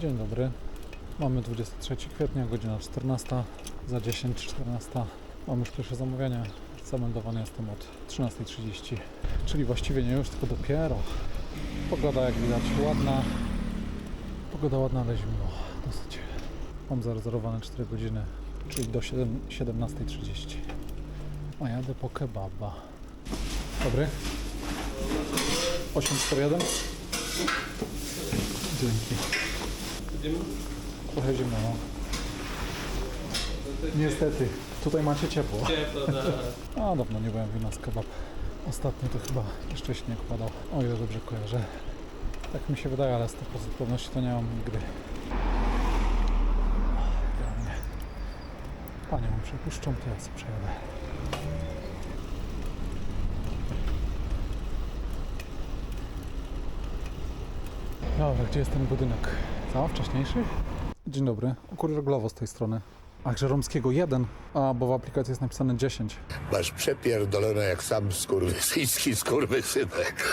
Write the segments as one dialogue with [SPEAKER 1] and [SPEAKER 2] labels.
[SPEAKER 1] Dzień dobry. Mamy 23 kwietnia, godzina 14, za 10, 14. Mam już pierwsze zamówienie. Zameldowany jestem od 13.30, czyli właściwie nie już, tylko dopiero. Pogoda jak widać ładna. Pogoda ładna, ale zimno. Dosyć. Mam zarezerwowane 4 godziny, czyli do 7 17.30. A jadę po kebaba. Dobry. 841. Dzięki. Trochę zimno, no. Niestety, tutaj macie ciepło.
[SPEAKER 2] Ciepło, tak.
[SPEAKER 1] A, dawno nie byłem w nas kebab. Ostatnio to chyba jeszcze śnieg padał. O ile dobrze kojarzę. Tak mi się wydaje, ale z 100% pewności to nie mam nigdy. Idealnie. Panią przepuszczą, to ja sobie przejadę. Dobra, gdzie jest ten budynek? Co? Wcześniejszy? Dzień dobry. Kurier Glowo z tej strony. A Żeromskiego 1, a bo w aplikacji jest napisane 10.
[SPEAKER 3] Masz przepierdolone jak sam skurwysyjski skurwysynek.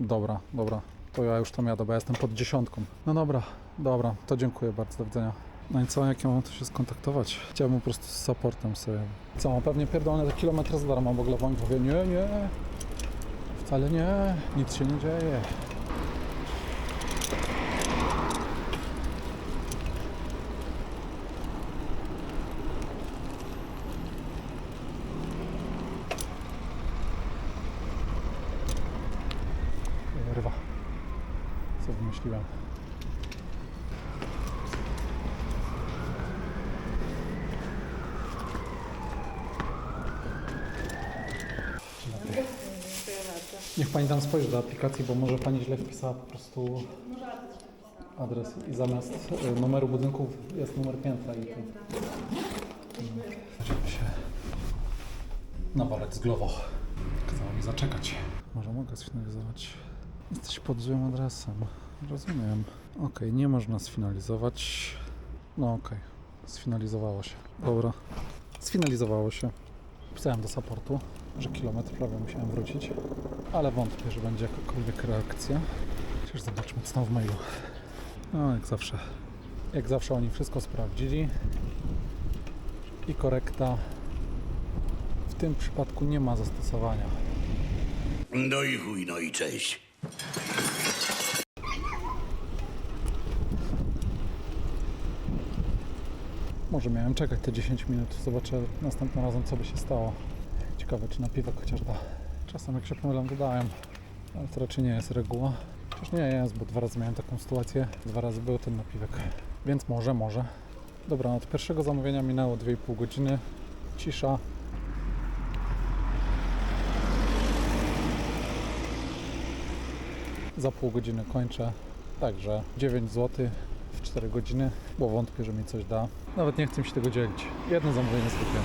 [SPEAKER 1] Dobra, dobra. To ja już tam jadę, bo ja jestem pod dziesiątką. No dobra, dobra, to dziękuję bardzo, do widzenia. No i co, jak ja mam tu się skontaktować? Chciałbym po prostu z supportem sobie. Co, mam pewnie pierdolone te kilometry za darmo, bo Glowo mi powie, nie, nie, wcale nie, nic się nie dzieje. Dobry. Niech Pani tam spojrzy do aplikacji, bo może Pani źle wpisała po prostu adres i zamiast y, numeru budynków jest numer piętra i tu. Będziemy się nawalać z Glowo. Kazało mi zaczekać. Może mogę sfinalizować. Jesteś pod złym adresem. Rozumiem. Okej, nie można sfinalizować. No okej, sfinalizowało się. Dobra, sfinalizowało się. Pisałem do supportu, że kilometr prawie musiałem wrócić, ale wątpię, że będzie jakakolwiek reakcja. Chociaż zobaczmy, co tam w mailu. No, jak zawsze. Jak zawsze oni wszystko sprawdzili. I korekta w tym przypadku nie ma zastosowania.
[SPEAKER 3] No i chuj, no i cześć.
[SPEAKER 1] Może miałem czekać te 10 minut. Zobaczę następnym razem, co by się stało. Ciekawe, czy na piwek chociaż da. Czasem jak się pomylam, dodałem. Ale to raczej nie jest reguła. Chociaż nie jest, bo dwa razy miałem taką sytuację. Dwa razy był ten napiwek. Więc może, może. Dobra, od pierwszego zamówienia minęło 2,5 godziny. Cisza. Za pół godziny kończę. Także 9 zł 4 godziny, bo wątpię, że mi coś da. Nawet nie chcę mi się tego dzielić. Jedno zamówienie zwykle.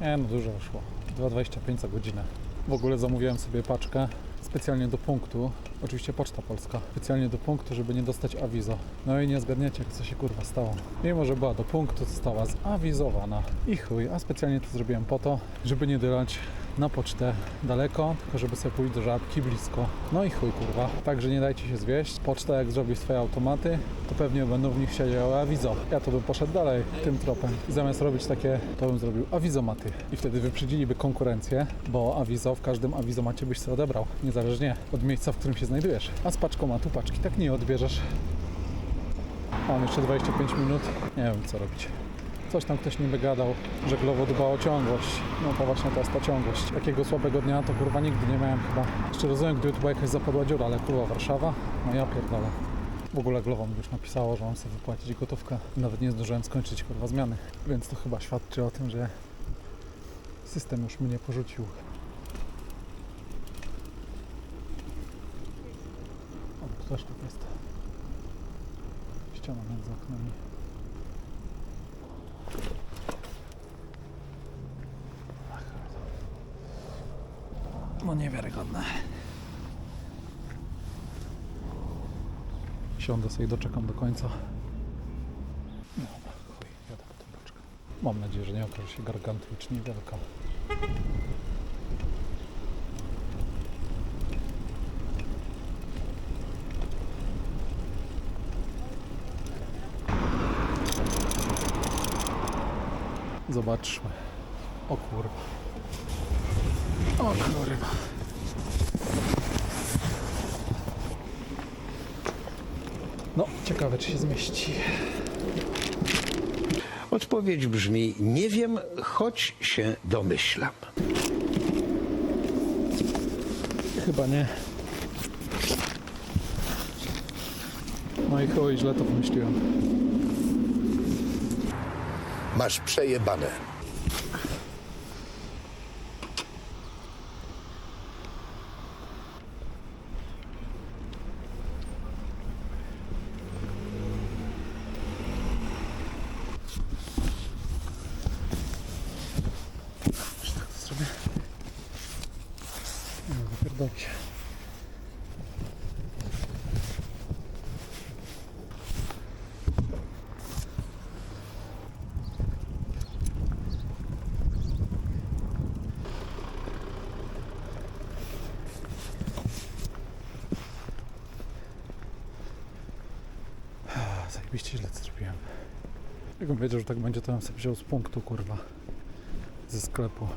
[SPEAKER 1] Nie, no dużo wyszło. 2,25 za godzinę. W ogóle zamówiłem sobie paczkę specjalnie do punktu. Oczywiście Poczta Polska. Specjalnie do punktu, żeby nie dostać awizo. No i nie zgadniecie, co się kurwa stało. Mimo, że była do punktu, została zawizowana. I chuj, a specjalnie to zrobiłem po to, żeby nie dylać na pocztę daleko, tylko żeby sobie pójść do żabki blisko. No i chuj kurwa. Także nie dajcie się zwieść. Poczta jak zrobi swoje automaty, to pewnie będą w nich siedziały awizo. Ja to bym poszedł dalej tym tropem. I zamiast robić takie, to bym zrobił awizomaty. I wtedy wyprzedziliby konkurencję, bo awizo w każdym awizomacie byś sobie odebrał. Niezależnie od miejsca, w którym się znajdujesz. A z paczkomatu paczki tak nie odbierzesz. Mam jeszcze 25 minut. Nie wiem co robić. Coś tam ktoś niby gadał, że Glovo dba o ciągłość. No to właśnie to jest ta ciągłość. Takiego słabego dnia to kurwa nigdy nie miałem chyba. Jeszcze rozumiem, gdyby tu była jakaś zapadła dziura, ale kurwa Warszawa? No ja pierdolę. W ogóle mi już napisało, że mam sobie wypłacić gotówkę. Nawet nie zdążyłem skończyć kurwa zmiany. Więc to chyba świadczy o tym, że system już mnie porzucił. O, tu też tak jest. Ściana między oknami. No niewiarygodne. Siądę sobie i doczekam do końca. No, chuj, jadę po tym doczekam. Mam nadzieję, że nie okaże się gargantuicznie wielka. Zobaczmy. O kurwa. O kurwa. No, ciekawe czy się zmieści.
[SPEAKER 2] Odpowiedź brzmi: Nie wiem, choć się domyślam.
[SPEAKER 1] Chyba nie. No i chuj, źle to pomyśliłem.
[SPEAKER 3] Masz przejebane.
[SPEAKER 1] Czy tak to zrobię? Nie, wypierdoli się. Ah, Zajebiście źle zrobiłem. Jakbym wiedział, że tak będzie, to bym sobie wziął z punktu, kurwa. Ze sklepu.